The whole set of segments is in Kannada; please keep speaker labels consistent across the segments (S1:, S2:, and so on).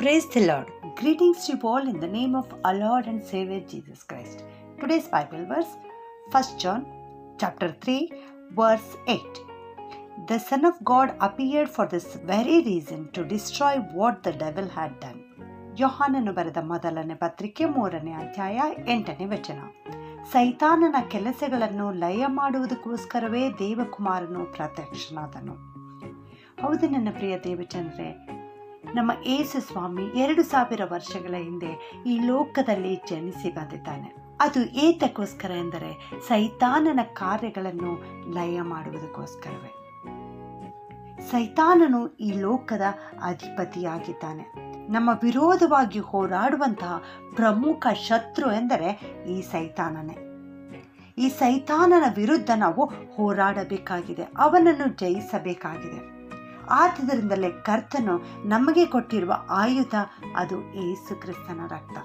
S1: Praise the Lord. Greetings to you all in the name of our Lord and Savior Jesus Christ. Today's Bible verse, 1 John chapter 3, verse 8. The Son of God appeared for this very reason to destroy what the devil had done. ಯೋಹಾನನು ಬರೆದ ಮೊದಲನೇ ಪತ್ರಿಕೆ ಮೂರನೇ ಅಧ್ಯಾಯ ಎಂಟನೇ ವಚನ ಸೈತಾನನ ಕೆಲಸಗಳನ್ನು ಲಯ ಮಾಡುವುದಕ್ಕೋಸ್ಕರವೇ ದೇವಕುಮಾರನು ಪ್ರತ್ಯಕ್ಷನಾದನು ಹೌದು ನನ್ನ ಪ್ರಿಯ ದೇವಚಂದ್ರೆ ನಮ್ಮ ಏಸು ಸ್ವಾಮಿ ಎರಡು ಸಾವಿರ ವರ್ಷಗಳ ಹಿಂದೆ ಈ ಲೋಕದಲ್ಲಿ ಜನಿಸಿ ಬಂದಿದ್ದಾನೆ. ಅದು ಏತಕ್ಕೋಸ್ಕರ ಎಂದರೆ ಸೈತಾನನ ಕಾರ್ಯಗಳನ್ನು ಲಯ ಮಾಡುವುದಕ್ಕೋಸ್ಕರವೇ. ಸೈತಾನನು ಈ ಲೋಕದ ಅಧಿಪತಿಯಾಗಿದ್ದಾನೆ. ನಮ್ಮ ವಿರೋಧವಾಗಿ ಹೋರಾಡುವಂತಹ ಪ್ರಮುಖ ಶತ್ರು ಎಂದರೆ ಈ ಸೈತಾನನೇ. ಈ ಸೈತಾನನ ವಿರುದ್ಧ ನಾವು ಹೋರಾಡಬೇಕಾಗಿದೆ, ಅವನನ್ನು ಜಯಿಸಬೇಕಾಗಿದೆ. ಆದುದರಿಂದಲೇ ಕರ್ತನು ನಮಗೆ ಕೊಟ್ಟಿರುವ ಆಯುಧ ಅದು ಏಸು ಕ್ರಿಸ್ತನ ರಕ್ತ.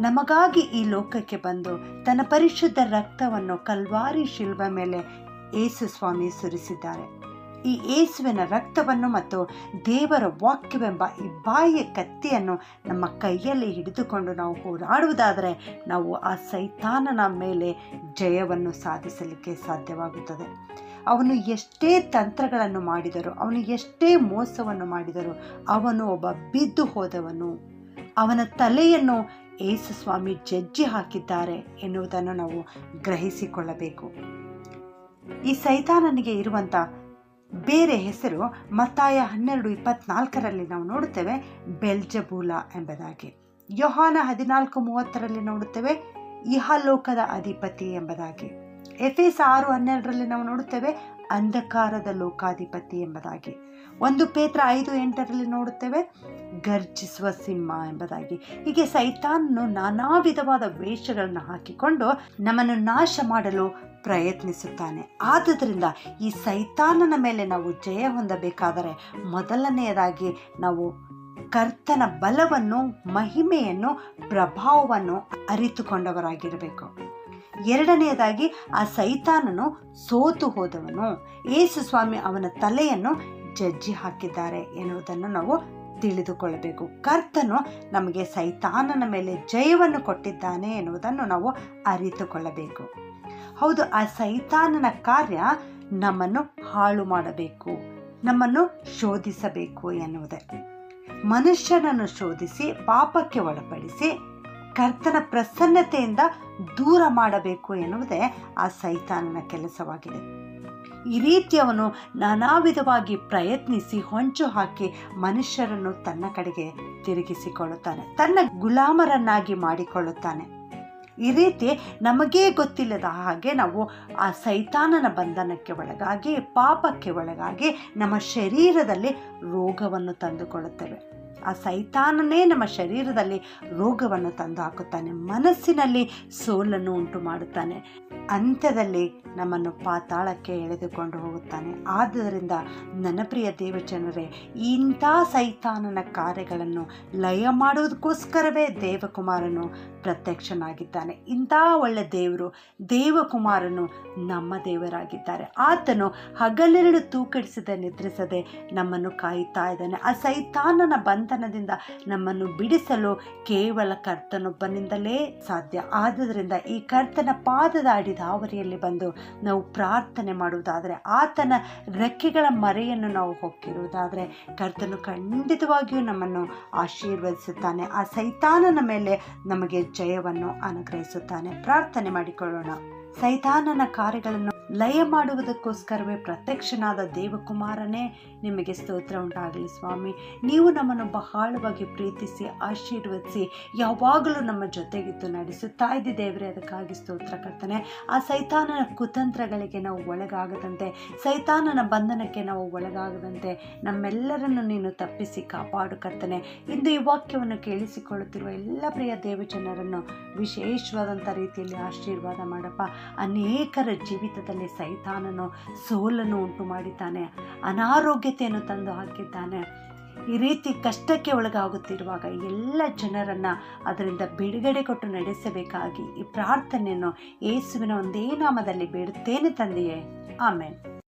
S1: ನಮಗಾಗಿ ಈ ಲೋಕಕ್ಕೆ ಬಂದು ತನ್ನ ಪರಿಶುದ್ಧ ರಕ್ತವನ್ನು ಕಲ್ವಾರಿ ಶಿಲ್ವ ಮೇಲೆ ಏಸು ಸ್ವಾಮಿ ಸುರಿಸಿದ್ದಾರೆ. ಈ ಏಸುವಿನ ರಕ್ತವನ್ನು ಮತ್ತು ದೇವರ ವಾಕ್ಯವೆಂಬ ಈ ಬಾಯಿಯ ಕತ್ತಿಯನ್ನು ನಮ್ಮ ಕೈಯಲ್ಲಿ ಹಿಡಿದುಕೊಂಡು ನಾವು ಹೋರಾಡುವುದಾದರೆ ನಾವು ಆ ಸೈತಾನನ ಮೇಲೆ ಜಯವನ್ನು ಸಾಧಿಸಲಿಕ್ಕೆ ಸಾಧ್ಯವಾಗುತ್ತದೆ. ಅವನು ಎಷ್ಟೇ ತಂತ್ರಗಳನ್ನು ಮಾಡಿದರು, ಅವನು ಎಷ್ಟೇ ಮೋಸವನ್ನು ಮಾಡಿದರು ಅವನು ಒಬ್ಬ ಬಿದ್ದು ಹೋದವನು. ಅವನ ತಲೆಯನ್ನು ಏಸು ಸ್ವಾಮಿ ಜಜ್ಜಿ ಹಾಕಿದ್ದಾರೆ ಎನ್ನುವುದನ್ನು ನಾವು ಗ್ರಹಿಸಿಕೊಳ್ಳಬೇಕು. ಈ ಸೈತಾನನಿಗೆ ಇರುವಂಥ ಬೇರೆ ಹೆಸರು ಮತ್ತಾಯ ಹನ್ನೆರಡು ಇಪ್ಪತ್ನಾಲ್ಕರಲ್ಲಿ ನಾವು ನೋಡುತ್ತೇವೆ, ಬೆಲ್ಜಬೂಲ ಎಂಬುದಾಗಿ. ಯೋಹಾನ ಹದಿನಾಲ್ಕು ಮೂವತ್ತರಲ್ಲಿ ನೋಡುತ್ತೇವೆ, ಇಹಲೋಕದ ಅಧಿಪತಿ ಎಂಬುದಾಗಿ. ಎಫೆಸ್ ಆರು ಹನ್ನೆರಡರಲ್ಲಿ ನಾವು ನೋಡುತ್ತೇವೆ ಅಂಧಕಾರದ ಲೋಕಾಧಿಪತಿ ಎಂಬುದಾಗಿ. ಒಂದು ಪೇತ್ರ ಐದು ಎಂಟರಲ್ಲಿ ನೋಡುತ್ತೇವೆ ಗರ್ಜಿಸುವ ಸಿಂಹ ಎಂಬುದಾಗಿ. ಹೀಗೆ ಸೈತಾನನು ನಾನಾ ವಿಧವಾದ ವೇಷಗಳನ್ನು ಹಾಕಿಕೊಂಡು ನಮ್ಮನ್ನು ನಾಶ ಮಾಡಲು ಪ್ರಯತ್ನಿಸುತ್ತಾನೆ. ಆದುದರಿಂದ ಈ ಸೈತಾನನ ಮೇಲೆ ನಾವು ಜಯ ಹೊಂದಬೇಕಾದರೆ ಮೊದಲನೆಯದಾಗಿ ನಾವು ಕರ್ತನ ಬಲವನ್ನು, ಮಹಿಮೆಯನ್ನು, ಪ್ರಭಾವವನ್ನು ಅರಿತುಕೊಂಡವರಾಗಿರಬೇಕು. ಎರಡನೆಯದಾಗಿ ಆ ಸೈತಾನನು ಸೋತು ಹೋದವನು. ಏಸು ಸ್ವಾಮಿ ಅವನ ತಲೆಯನ್ನು ಜಜ್ಜಿ ಹಾಕಿದ್ದಾರೆ ಎನ್ನುವುದನ್ನು ನಾವು ತಿಳಿದುಕೊಳ್ಳಬೇಕು. ಕರ್ತನು ನಮಗೆ ಸೈತಾನನ ಮೇಲೆ ಜಯವನ್ನು ಕೊಟ್ಟಿದ್ದಾನೆ ಎನ್ನುವುದನ್ನು ನಾವು ಅರಿತುಕೊಳ್ಳಬೇಕು. ಹೌದು, ಆ ಸೈತಾನನ ಕಾರ್ಯ ನಮ್ಮನ್ನು ಹಾಳು ಮಾಡಬೇಕು, ನಮ್ಮನ್ನು ಶೋಧಿಸಬೇಕು ಎನ್ನುವುದೇ. ಮನುಷ್ಯನನ್ನು ಶೋಧಿಸಿ, ಪಾಪಕ್ಕೆ ಒಳಪಡಿಸಿ ಕರ್ತನ ಪ್ರಸನ್ನತೆಯಿಂದ ದೂರ ಮಾಡಬೇಕು ಎನ್ನುವುದೇ ಆ ಸೈತಾನನ ಕೆಲಸವಾಗಿದೆ. ಈ ರೀತಿಯವನು ನಾನಾ ವಿಧವಾಗಿ ಪ್ರಯತ್ನಿಸಿ ಹೊಂಚು ಹಾಕಿ ಮನುಷ್ಯರನ್ನು ತನ್ನ ಕಡೆಗೆ ತಿರುಗಿಸಿಕೊಳ್ಳುತ್ತಾನೆ. ತನ್ನ ಗುಲಾಮರನ್ನಾಗಿ ಮಾಡಿಕೊಳ್ಳುತ್ತಾನೆ. ಈ ರೀತಿ ನಮಗೇ ಗೊತ್ತಿಲ್ಲದ ಹಾಗೆ ನಾವು ಆ ಸೈತಾನನ ಬಂಧನಕ್ಕೆ ಒಳಗಾಗಿ, ಪಾಪಕ್ಕೆ ಒಳಗಾಗಿ ನಮ್ಮ ಶರೀರದಲ್ಲಿ ರೋಗವನ್ನು ತಂದುಕೊಳ್ಳುತ್ತೇವೆ. ಆ ಸೈತಾನನೇ ನಮ್ಮ ಶರೀರದಲ್ಲಿ ರೋಗವನ್ನು ತಂದು ಹಾಕುತ್ತಾನೆ ಮನಸ್ಸಿನಲ್ಲಿ ಸೋಲನ್ನು ಉಂಟು ಮಾಡುತ್ತಾನೆ ಅಂತ್ಯದಲ್ಲಿ ನಮ್ಮನ್ನು ಪಾತಾಳಕ್ಕೆ ಎಳೆದುಕೊಂಡು ಹೋಗುತ್ತಾನೆ. ಆದ್ದರಿಂದ ನನ್ನ ಪ್ರಿಯ ದೇವಜನರೇ, ಇಂಥ ಸೈತಾನನ ಕಾರ್ಯಗಳನ್ನು ಲಯ ಮಾಡುವುದಕ್ಕೋಸ್ಕರವೇ ದೇವಕುಮಾರನು ಪ್ರತ್ಯಕ್ಷನಾಗಿದ್ದಾನೆ. ಇಂಥ ಒಳ್ಳೆ ದೇವರು, ದೇವಕುಮಾರನು ನಮ್ಮ ದೇವರಾಗಿದ್ದಾರೆ. ಆತನು ಹಗಲೆರಡು ತೂಕಡಿಸದೆ ನಿದ್ರಿಸದೆ ನಮ್ಮನ್ನು ಕಾಯುತ್ತಾ ಇದ್ದಾನೆ. ಆ ಸೈತಾನನ ಬಂಧನದಿಂದ ನಮ್ಮನ್ನು ಬಿಡಿಸಲು ಕೇವಲ ಕರ್ತನೊಬ್ಬನಿಂದಲೇ ಸಾಧ್ಯ. ಆದುದರಿಂದ ಈ ಕರ್ತನ ಪಾದದ ಅಡಿದಾವರಿಯಲ್ಲಿ ಬಂದು ನಾವು ಪ್ರಾರ್ಥನೆ ಮಾಡುವುದಾದರೆ, ಆತನ ರೆಕ್ಕೆಗಳ ಮರೆಯನ್ನು ನಾವು ಹೊಕ್ಕಿರುವುದಾದರೆ, ಕರ್ತನು ಖಂಡಿತವಾಗಿಯೂ ನಮ್ಮನ್ನು ಆಶೀರ್ವದಿಸುತ್ತಾನೆ. ಆ ಸೈತಾನನ ಮೇಲೆ ನಮಗೆ ಜಯವನ್ನು ಅನುಗ್ರಹಿಸುತ್ತಾನೆ. ಪ್ರಾರ್ಥನೆ ಮಾಡಿಕೊಳ್ಳೋಣ. ಸೈತಾನನ ಕಾರ್ಯಗಳನ್ನು ಲಯ ಮಾಡುವುದಕ್ಕೋಸ್ಕರವೇ ಪ್ರತ್ಯಕ್ಷನಾದ ದೇವಕುಮಾರನೇ ನಿಮಗೆ ಸ್ತೋತ್ರ ಉಂಟಾಗಲಿ ಸ್ವಾಮಿ. ನೀವು ನಮ್ಮನ್ನು ಬಹಳವಾಗಿ ಪ್ರೀತಿಸಿ, ಆಶೀರ್ವದಿಸಿ, ಯಾವಾಗಲೂ ನಮ್ಮ ಜೊತೆಗಿದ್ದು ನಡೆಸುತ್ತಾ ಇದ್ದಿ ದೇವರೇ, ಅದಕ್ಕಾಗಿ ಸ್ತೋತ್ರ ಕರ್ತನೆ. ಆ ಸೈತಾನನ ಕುತಂತ್ರಗಳಿಗೆ ನಾವು ಒಳಗಾಗದಂತೆ, ಸೈತಾನನ ಬಂಧನಕ್ಕೆ ನಾವು ಒಳಗಾಗದಂತೆ ನಮ್ಮೆಲ್ಲರನ್ನು ನೀನು ತಪ್ಪಿಸಿ ಕಾಪಾಡು ಕರ್ತನೆ. ಇಂದು ಈ ವಾಕ್ಯವನ್ನು ಕೇಳಿಸಿಕೊಳ್ಳುತ್ತಿರುವ ಎಲ್ಲ ಪ್ರಿಯ ದೇವಜನರನ್ನು ವಿಶೇಷವಾದಂಥ ರೀತಿಯಲ್ಲಿ ಆಶೀರ್ವಾದ ಮಾಡಪ್ಪ. ಅನೇಕರ ಜೀವಿತದಲ್ಲಿ ಸೈತಾನನು ಸೋಲನ್ನು ಉಂಟು ಮಾಡಿದ್ದಾನೆ ಅನಾರೋಗ್ಯತೆಯನ್ನು ತಂದು ಹಾಕಿದ್ದಾನೆ. ಈ ರೀತಿ ಕಷ್ಟಕ್ಕೆ ಒಳಗಾಗುತ್ತಿರುವಾಗ ಎಲ್ಲ ಜನರನ್ನು ಅದರಿಂದ ಬಿಡುಗಡೆ ಕೊಟ್ಟು ನಡೆಸಬೇಕಾಗಿ ಈ ಪ್ರಾರ್ಥನೆಯನ್ನು ಯೇಸುವಿನ ಒಂದೇ ನಾಮದಲ್ಲಿ ಬೇಡುತ್ತೇನೆ ತಂದೆಯೇ. ಆಮೇಲೆ